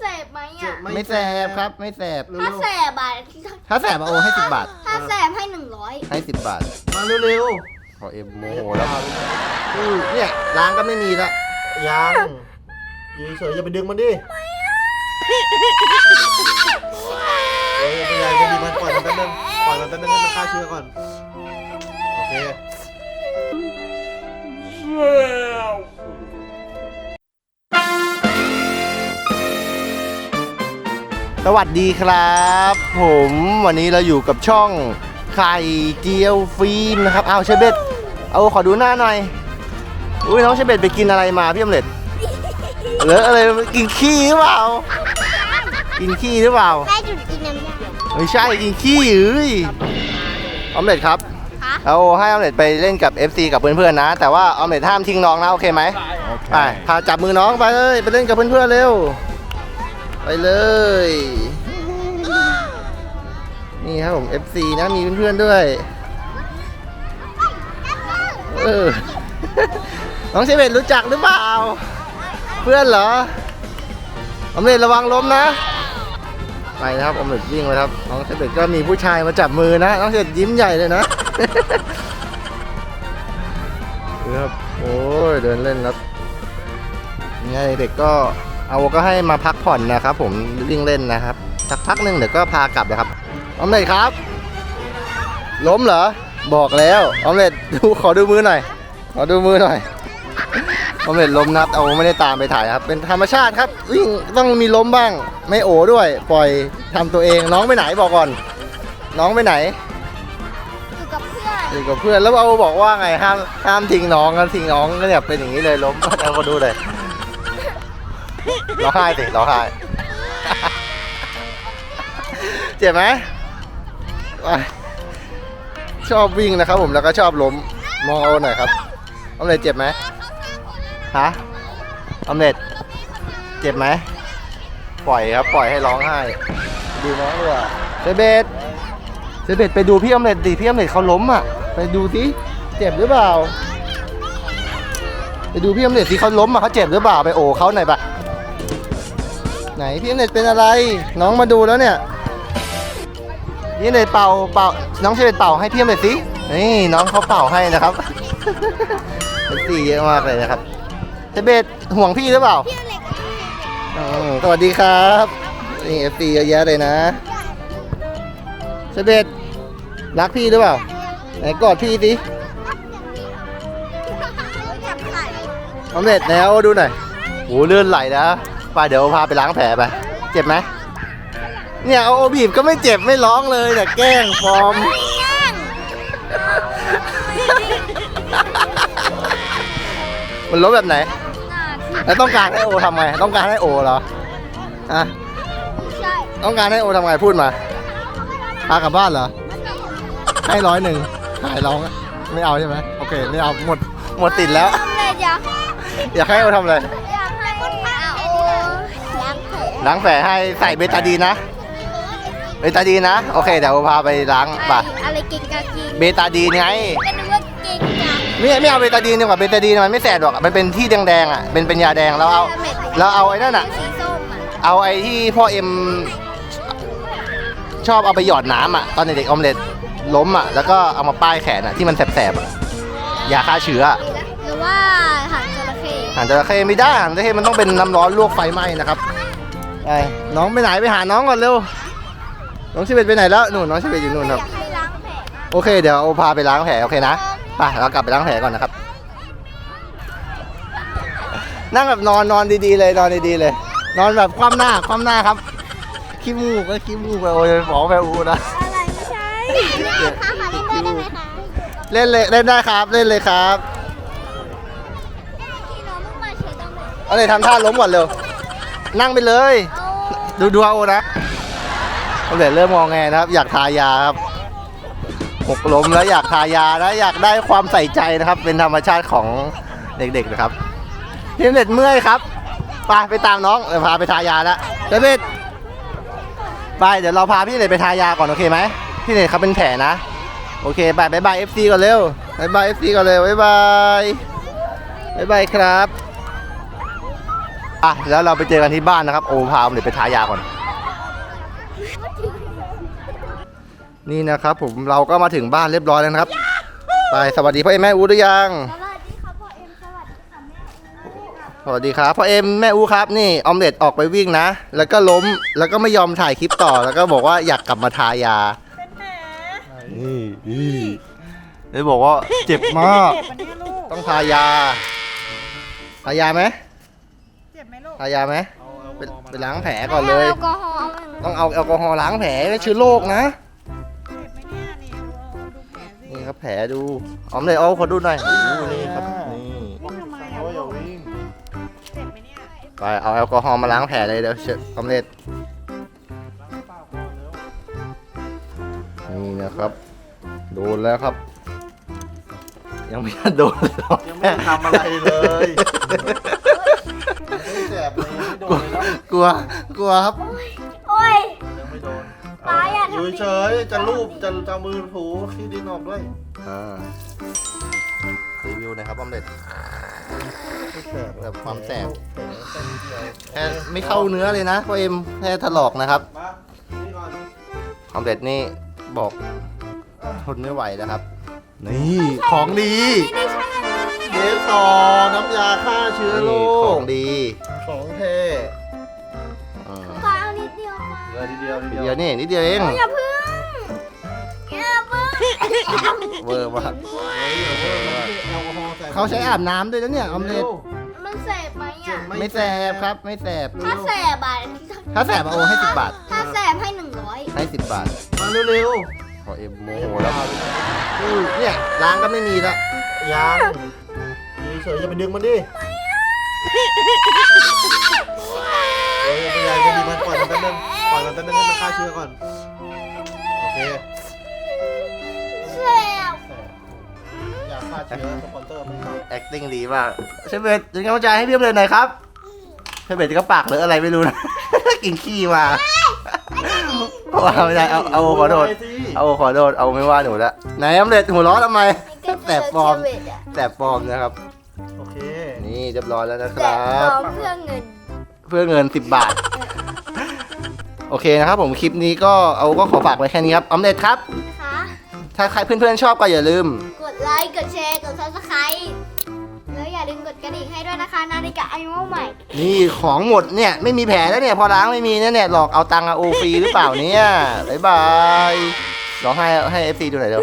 แสบไหมอะ ไม่แสบครับ ไม่แสบ ถ้าแสบอะถ้าแสบอะโอให้สิบบาท ถ้าแสบให้หนึ่งร้อยให้สิบบาท มาเร็วขอเอ็มโมโหแล้วอืมเนี่ยร้านก็ไม่มีละๆยังอยู่เฉยๆอย่าไปดึงมันดิเฮ้ยเป็นไรจะดีมันปล่อยมันแป๊บนึงปล่อยมันแป๊บนึงให้มันฆ่าเชื้อก่อน โอเค สวัสดีครับ ผมวันนี้เราอยู่กับช่องไข่เจียวฟิล์มนะครับเอาเชเบตเอาขอดูหน้าหน่อยอุ้ยน้องเชเบตไปกินอะไรมาพี่อมเล็ดเหลืออะไรกินขี้หรือเปล่า กินขี้หรือเปล่าแม่จุดกินน้ำยาไม่ใช่กินขี้เอ้ยออมเล็ตครับคะเอาให้ออมเล็ตไปเล่นกับ FC กับเพื่อนๆนะ แต่ว่าออมเล็ตห้ามทิ้งน้องนะโอเคไหมไปพาจับมือน้องไปเลยไปเล่นกับเพื่อนๆเร็ว ไปเลย นี่ครับผม FC นะมีเพื่อนๆด้วย เออ น้องเชเวตรู้จักหรือเปล่า เพื่อนเหรอออมเล็ตระวังล้มนะ ไปนะครับออมเล็ตวิ่งไปครับ น้องเชเวตก็มีผู้ชายมาจับมือนะ น้องเชเวตยิ้มใหญ่เลยนะดูครับ โอ้ยเดินเล่นครับยังไงเด็กก็ เอาก็ให้มาพักผ่อนนะครับ ผมวิ่งเล่นนะครับสักพักหนึ่งเดี๋ยวก็พากลับนะครับออมเล็ตครับ ล้มเหรอบอกแล้วออมเล็ตดูขอดูมือหน่อย ขอดูมือหน่อยออมเล็ตล้มนับเอาไม่ได้ตามไปถ่ายครับ เป็นธรรมชาติครับวิ่งต้องมีล้มบ้าง ไม่โอด้วย ปล่อยทำตัวเองน้องไปไหนบอกก่อน น้องไปไหนอยู่กับเพื่อนอยู่กับเพื่อนแล้วเอาบอกว่าไงห้ามห้ามทิ้งน้องกันทิ้งน้องก็เนี่ยเป็นอย่างนี้เลยล้มเอามาดูเลย ร้องไห้สิร้องไห้ เจ็บไหมไชอบวิ่งนะครับผมแล้วก็ชอบล้มมองเอาหน่อยครับออมเล็ตเจ็บไหมฮะออมเล็ตเจ็บไหมปล่อยครับปล่อยให้ร้องไห้ดูน้องดีกว่าเซเบตเซเบตไปดูพี่ออมเล็ตดิพี่ออมเล็ตเขาล้มอะ ไปดูสิเจ็บหรือเปล่า ไปดูพี่ออมเล็ตสิเขาล้มอะเขาเจ็บหรือเปล่าไปโอบเขาหน่อยปะ ไหนพี่ออมเล็ตเป็นอะไร น้องมาดูแล้วเนี่ยพี่ออมเล็ตเป่าเป่าน้องเซเบตเป่าให้พี่ออมเล็ตสินี่น้องเขาเป่าให้นะครับเป็นสีเยอะมากเลยนะครับเซเบตห่วงพี่หรือเปล่าเพื่อนเล็กอืมสวัสดีครับนี่เอฟซีเยอะแยะเลยนะเซเบตรักพี่หรือเปล่าไหนกอดพี่สิจับไข่ออมเล็ตแนวดูหน่อยโหเลื่อนไหลนะ ไปเดี๋ยวพาไปล้างแผลไป เจ็บไหมเนี่ยเอาโอบีบก็ไม่เจ็บไม่ร้องเลยแต่แกล้งฟอร์มมันลบแบบไหน แล้วต้องการให้โอทำไง ต้องการให้โอเหรออะใช่ต้องการให้โอทำไงพูดมาพากลับบ้านเหรอ ให้ร้อยหนึ่งหายร้องอะไม่เอาใช่ไหมโอเค ไม่เอาหมดหมดติดแล้วทำเลยอยากอยากให้โอทำอะไร อยากให้อาโอล้างแผ ลล้างแผลให้ใส่เบตาดีนนะ เบตาดีนนะ โอเคเดี๋ยวพาไปล้างไปอะไรกินกากินเบตาดีนไงก็นึกว่ากินกาไม่ไม่เอาเบตาดีนดีกว่าเบตาดีนมันไม่แสบหรอกมันเป็นที่แดงๆอะเป็นเป็นยาแดงแล้วเอาแล้วเอาไอ้นั่นอะ สีส้มอะเอาไอ้ที่พ่อเอ็มชอบเอาไปหยอดน้ำอะตอนเด็กๆออมเล็ตล้มอะแล้วก็เอามาป้ายแขนอะที่มันแสบๆอะยาฆ่าเชื้ออะหรือว่าหางจระเข้หางจระเข้ไม่ได้หางจระเข้มันต้องเป็นน้ำร้อนลวกไฟไหม้นะครับ ไปน้องไปไหนไปหาน้องก่อนเร็ว น้องชิเบตไปไหนแล้วนู่นน้องชิเบตอยู่นู่นครับอโอเคเดี๋ยวเอาพาไปล้างแผลโอเคนะไปเรากลับไปล้างแผลก่อนนะครับ นั่งแบบนอนนอนดีๆเลยนอนดีๆเลย นอนแบบคว่ำหน้าคว่ำหน้าครับขี้มูกก็ขี้มูกไปโอ้ยหมอไปอูนะอะไรไม่ใช่ขอเล่นด้วยได้ไหมคะเล่นเลยเล่นได้ครับเล่นเลยครับองเพิ่งมาเช็ดตรงไหนเอาเลยทำท่าล้มก่อนเร็ว นั่งไปเลย ดูดูเอานะเอาเดี๋ยวเริ่มมองแงนะครับ อยากทายาครับหกล้มแล้วอยากทายานะอยากได้ความใส่ใจนะครับ เป็นธรรมชาติของเด็กๆนะครับพี่เน็ตเมื่อยครับไปไปตามน้องเดี๋ยวพาไปทายาแล้วเดวิดไปเดี๋ยวเราพาพี่เน็ตไปทายาก่อนโอเคไหมพี่เน็ตเขาเป็นแผลนะ โอเคบายบายบายเอฟซีก่อนเร็วบายบายเอฟซีก่อนเร็วบายบายบายบายครับ อะแล้วเราไปเจอกันที่บ้านนะครับ โอพาผมเดี๋ยวไปทายาก่อน นี่นะครับ ผมเราก็มาถึงบ้านเรียบร้อยแล้วนะครับ ไปสวัสดีพ่อเอ็มแม่อูหรือยัง สวัสดีครับพ่อเอ็มสวัสดีค่ะแม่อูสวัสดีครับพ่อเอ็มแม่อูครับนี่ออมเล็ตออกไปวิ่งนะ แล้วก็ล้มแล้วก็ไม่ยอมถ่ายคลิปต่อแล้วก็บอกว่าอยากกลับมาทายาเป็นแผลนี่นี่เลยบอกว่าเจ็บมาก เจ็บมันเนี่ยลูกต้องทายา ทายาไหมเจ็บไหมลูก ทายาไหมเอาเอาไปเอาไปล้างแผลก่อนเลยแอลกอฮอล์ต้องเอาแอลกอฮอล์ล้างแผลไม่เชื้อโรคนะเจ็บไหมเนี่ยนี่ดูเอาดูแผลสินี่ครับแผลดูออมเลยเอาขอดูหน่อยโอ้โหนี่ครับ นี่บอกทำไมอะอย่าวิ่งเจ็บไหมเนี่ยไปเอาแอลกอฮอล์มาล้างแผลเลยเดี๋ยวเชฟออมเล็ตล้างเปล่าก่อนเร็วนี่นะครับ โดนแล้วครับ ยังไม่ทันโดนเลยหรอกยังไม่ได้ทำอะไรเลยไม่แสบเลยยังไม่โดนเลยนะกลัวกลัวครับ โอ้ยยังไม่โดนตายอะอยู่เฉยๆจะลูบจะจะเอามือถูขี้ดินออกด้วยอ่ารีวิวหนะครับออมเล็ต ไม่แสบแบบความแสบแผลแค่นิดเดียวแค่ไม่เข้าเนื้อเลยนะพ่อเอ็มแค่ถลอกนะครับมานี่ก่อนออมเล็ตนี่บอกทนไม่ไหวแล้วครับ นี่ของดีเกสรน้ำยาฆ่าเชื้อโรนี่คของดี ของแท้อ่าขอเอานิดเดียวค่ะเดี๋ยวทีเดียวทีนิดเดีเดียยววนี่นิดเดียวเองอย่าพึ่งอย่าพึ่งเวอร์มากเฮ้ยเดี๋ยวเพิ่มแอลกอฮอล์ใส่เขาใช้อาบน้ำด้วยนะเนี่ยออมเล็ตมันแสบไหมอะ ไม่แสบครับไม่แสบถ้าแสบอะถ้าแสบเอาให้สิบบาท ถ้าแสบให้หนึ่งร้อยให้สิบบาทมาเร็ว พอเอ็มโมๆโหแล้วอือเนี่ยล้างก็ไม่มีละยังอยู่เฉยๆอย่าไปดึงมันดิเฮ้ยไม่เป็นไรไม่ดีมันปล่อยมันแป๊บนึงปล่อยมันแป๊บนึงให้มันฆ่าเชื้อก่อนโอเคแสบอยากฆ่าเชื้อสปอนเซอร์ไม่เข้า acting ดีมากเชฟเบตเป็นกำลังใจให้พี่เอ็มเลยหน่อยครับเชฟเบตก็ปากเหลืออะไรไม่รู้นะ กินขี้มา ว่าไม่ได้เอาเอาขอโทษสิเอาขอโทษเอาไม่ว่าหนูละไหนออมเล็ตหัวเร้อนทำไมแสบปลอมแสบปลอมนะครับ โอเค นี่เรียบร้อยแล้วนะคแสรับบปลอมเพื่อเงิน เพื่อเงิน 10 บาท โอเคนะครับผมคลิปนี้ก็เอาก็ขอฝากไว้แค่นี้ครับออมเล็ตครับ นะคะ ถ้าใครเพื่อนๆชอบก็อย่าลืม กดไลค์ กดแชร์ กด subscribe แล้วอย่าลืมกดกระดิ่งให้ด้วยนะคะ นาฬิกาไอโม่ใหม่ นี่ของหมดเนี่ยไม่มีแผลแล้วเนี่ย พอล้างไม่มีเนี่ยเนี่ยหลอกเอาตังค์เอาโอฟรีหรือเปล่าเนี่ยบ๊ายบายลองให้ให้เอฟซีดูหน่อยเร็ว